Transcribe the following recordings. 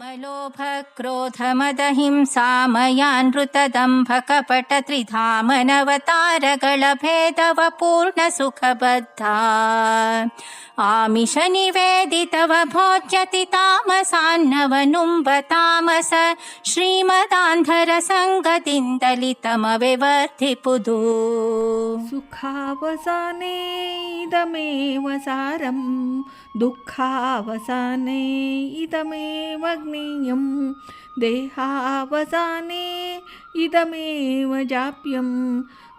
मलोभक्रोधमदहिंसामयानृतदम्भकपट त्रिधामनवतारकलभेदवपूर्णसुखबद्धा आमिशनिवेदि तव भोज्यति तामसान्नवनुम्ब तामस श्रीमदान्धरसङ्गदिन्दलितमविवर्धिपुधू सुखावसाने इदमेव सारं दुःखावसाने इदमेव ಸಂಗದಿಂದಲಿ ತಮವೆ ವರ್ಧಿಪುದು ಸುಖಾವಸಾನೆ ಇದಮೇವ ಸಾರಂ ದುಃಖಾವಸಾನೆ ಇದಮೇವ ಜ್ಞೇಯಂ ದೇಹಾವಸಾನೆ ಇದಮೇವ ಜಾಪ್ಯಂ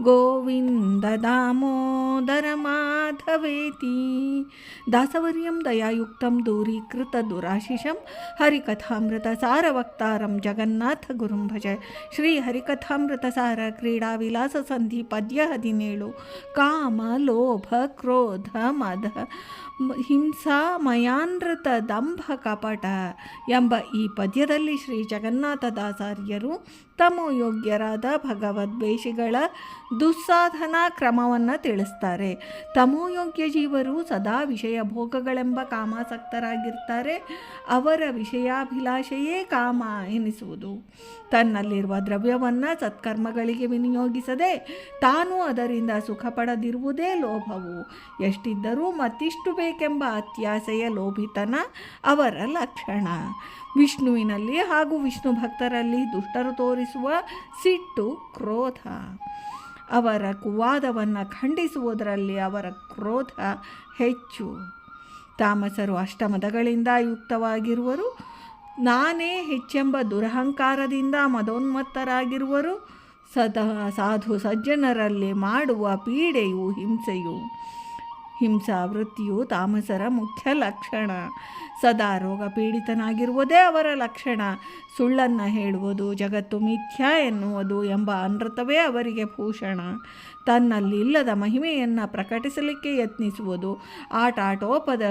ಗೋವಿಂದ ದಾಮೋದರ ಮಾಧವೇತಿ ದಾಸವರ್ಯಂ ದಯಾಯುಕ್ತಂ ದೂರೀಕೃತ ದುರಾಶಿಷಂ ಹರಿಕಥಾಮೃತ ಸಾರವಕ್ತಾರಂ ಜಗನ್ನಾಥ ಗುರುಂ ಭಜ ಶ್ರೀ ಹರಿಕಥಾಮೃತ ಸಾರ ಕ್ರೀಡಾ ವಿಲಾಸ ಸಂಧಿ ಪದ್ಯ ಹದಿನೇಳು ಕಾಮ ಲೋಭ ಕ್ರೋಧ ಮದ ಹಿಂಸಾ ಮಯಾನೃತ ದಂಭ ಕಪಟ ಎಂಬ ಈ ಪದ್ಯದಲ್ಲಿ ಶ್ರೀ ಜಗನ್ನಾಥದಾಸಾರ್ಯರು ತಮೋಯೋಗ್ಯರಾದ ಭಗವದ್ವೇಷಿಗಳ ದುಸ್ಸಾಧನಾ ಕ್ರಮವನ್ನು ತಿಳಿಸ್ತಾರೆ. ತಮೋಯೋಗ್ಯ ಜೀವರು ಸದಾ ವಿಷಯ ಭೋಗಗಳೆಂಬ ಕಾಮಾಸಕ್ತರಾಗಿರ್ತಾರೆ. ಅವರ ವಿಷಯಾಭಿಲಾಷೆಯೇ ಕಾಮ ಎನಿಸುವುದು. ತನ್ನಲ್ಲಿರುವ ದ್ರವ್ಯವನ್ನು ಸತ್ಕರ್ಮಗಳಿಗೆ ವಿನಿಯೋಗಿಸದೆ ತಾನು ಅದರಿಂದ ಸುಖ ಪಡೆದಿರುವುದೇ ಲೋಭವು. ಎಷ್ಟಿದ್ದರೂ ಮತ್ತಿಷ್ಟು ಬೇಕೆಂಬ ಅತ್ಯಾಸೆಯ ಲೋಭಿತನ ಅವರ ಲಕ್ಷಣ. ವಿಷ್ಣುವಿನಲ್ಲಿ ಹಾಗೂ ವಿಷ್ಣು ಭಕ್ತರಲ್ಲಿ ದುಷ್ಟರು ತೋರಿಸುವ ಸಿಟ್ಟು ಕ್ರೋಧ. ಅವರ ಕುವಾದವನ್ನು ಖಂಡಿಸುವುದರಲ್ಲಿ ಅವರ ಕ್ರೋಧ ಹೆಚ್ಚು. ತಾಮಸರು ಅಷ್ಟಮದಗಳಿಂದ ಯುಕ್ತವಾಗಿರುವರು. ನಾನೇ ಹೆಚ್ಚೆಂಬ ದುರಹಂಕಾರದಿಂದ ಮದೋನ್ಮತ್ತರಾಗಿರುವರು. ಸದಾ ಸಾಧು ಸಜ್ಜನರಲ್ಲಿ ಮಾಡುವ ಪೀಡೆಯು ಹಿಂಸೆಯು. ಹಿಂಸಾ ವೃತ್ತಿಯು ತಾಮಸರ ಮುಖ್ಯ ಲಕ್ಷಣ. ಸದಾ ರೋಗ ಪೀಡಿತನಾಗಿರುವುದೇ ಅವರ ಲಕ್ಷಣ. ಸುಳ್ಳನ್ನು ಹೇಳುವುದು ಜಗತ್ತು ಮಿಥ್ಯ ಎನ್ನುವುದು ಎಂಬ ಅನೃತವೇ ಅವರಿಗೆ ಭೂಷಣ. ತನ್ನಲ್ಲಿಲ್ಲದ ಮಹಿಮೆಯನ್ನು ಪ್ರಕಟಿಸಲಿಕ್ಕೆ ಯತ್ನಿಸುವುದು ಆಟಾಟೋಪದ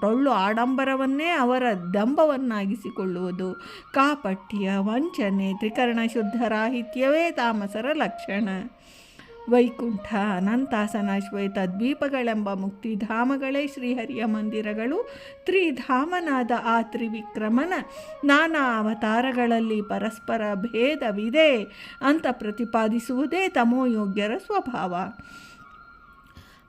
ಟೊಳ್ಳು ಆಡಂಬರವನ್ನೇ ಅವರ ದಂಭವನ್ನಾಗಿಸಿಕೊಳ್ಳುವುದು ಕಾಪಟ್ಯ ವಂಚನೆ ತ್ರಿಕರಣ ಶುದ್ಧರಾಹಿತ್ಯವೇ ತಾಮಸರ ಲಕ್ಷಣ. ವೈಕುಂಠ ಅನಂತಾಸನ ಶ್ವೇತ ದ್ವೀಪಗಳೆಂಬ ಮುಕ್ತಿಧಾಮಗಳೇ ಶ್ರೀಹರಿಯ ಮಂದಿರಗಳು. ತ್ರಿಧಾಮನಾದ ಆ ತ್ರಿವಿಕ್ರಮನ ನಾನಾ ಅವತಾರಗಳಲ್ಲಿ ಪರಸ್ಪರ ಭೇದವಿದೆ ಅಂತ ಪ್ರತಿಪಾದಿಸುವುದೇ ತಮೋಯೋಗ್ಯರ ಸ್ವಭಾವ.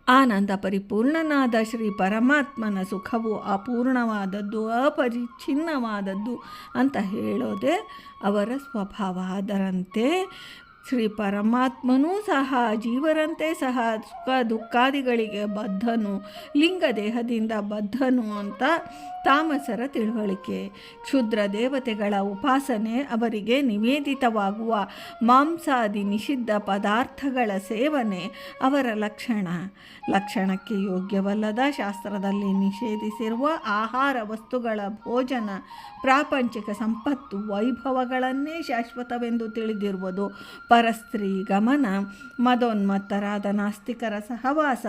ಆನಂದ ಪರಿಪೂರ್ಣನಾದ ಶ್ರೀ ಪರಮಾತ್ಮನ ಸುಖವು ಅಪೂರ್ಣವಾದದ್ದು, ಅಪರಿಚ್ಛಿನ್ನವಾದದ್ದು ಅಂತ ಹೇಳೋದೇ ಅವರ ಸ್ವಭಾವ. ಅದರಂತೆ ಶ್ರೀ ಪರಮಾತ್ಮನೂ ಸಹ ಜೀವರಂತೆ ಸಹ ಸುಖ ದುಃಖಾದಿಗಳಿಗೆ ಬದ್ಧನು, ಲಿಂಗ ದೇಹದಿಂದ ಬದ್ಧನು ಅಂತ ತಾಮಸರ ತಿಳುವಳಿಕೆ. ಕ್ಷುದ್ರ ದೇವತೆಗಳ ಉಪಾಸನೆ ಅವರಿಗೆ ನಿವೇದಿತವಾಗುವ ಮಾಂಸಾದಿ ನಿಷಿದ್ಧ ಪದಾರ್ಥಗಳ ಸೇವನೆ ಅವರ ಲಕ್ಷಣ. ಲಕ್ಷಣಕ್ಕೆ ಯೋಗ್ಯವಲ್ಲದ ಶಾಸ್ತ್ರದಲ್ಲಿ ನಿಷೇಧಿಸಿರುವ ಆಹಾರ ವಸ್ತುಗಳ ಭೋಜನ ಪ್ರಾಪಂಚಿಕ ಸಂಪತ್ತು ವೈಭವಗಳನ್ನೇ ಶಾಶ್ವತವೆಂದು ತಿಳಿದಿರುವುದು ಪರಸ್ತ್ರೀ ಗಮನ ಮದೋನ್ಮತ್ತರಾದ ನಾಸ್ತಿಕರ ಸಹವಾಸ,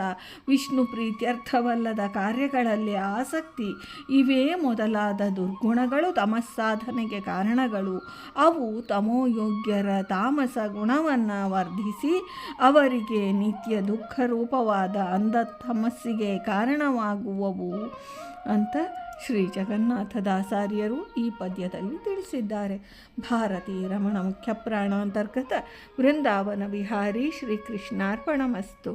ವಿಷ್ಣು ಪ್ರೀತ್ಯರ್ಥವಲ್ಲದ ಕಾರ್ಯಗಳಲ್ಲಿ ಆಸಕ್ತಿ, ಇವೇ ಮೊದಲಾದ ದುರ್ಗುಣಗಳು ತಮಸ್ಸಾಧನೆಗೆ ಕಾರಣಗಳು. ಅವು ತಮೋಯೋಗ್ಯರ ತಾಮಸ ಗುಣವನ್ನು ವರ್ಧಿಸಿ ಅವರಿಗೆ ನಿತ್ಯ ದುಃಖ ರೂಪವಾದ ಅಂಧ ತಮಸ್ಸಿಗೆ ಕಾರಣವಾಗುವವು ಅಂತ ಶ್ರೀ ಜಗನ್ನಾಥದಾಸಾರ್ಯರು ಈ ಪದ್ಯದಲ್ಲಿ ತಿಳಿಸಿದ್ದಾರೆ. ಭಾರತೀ ರಮಣ ಮುಖ್ಯ ಪ್ರಾಣಾಂತರ್ಗತ ವೃಂದಾವನ ವಿಹಾರಿ ಶ್ರೀಕೃಷ್ಣಾರ್ಪಣಮಸ್ತು.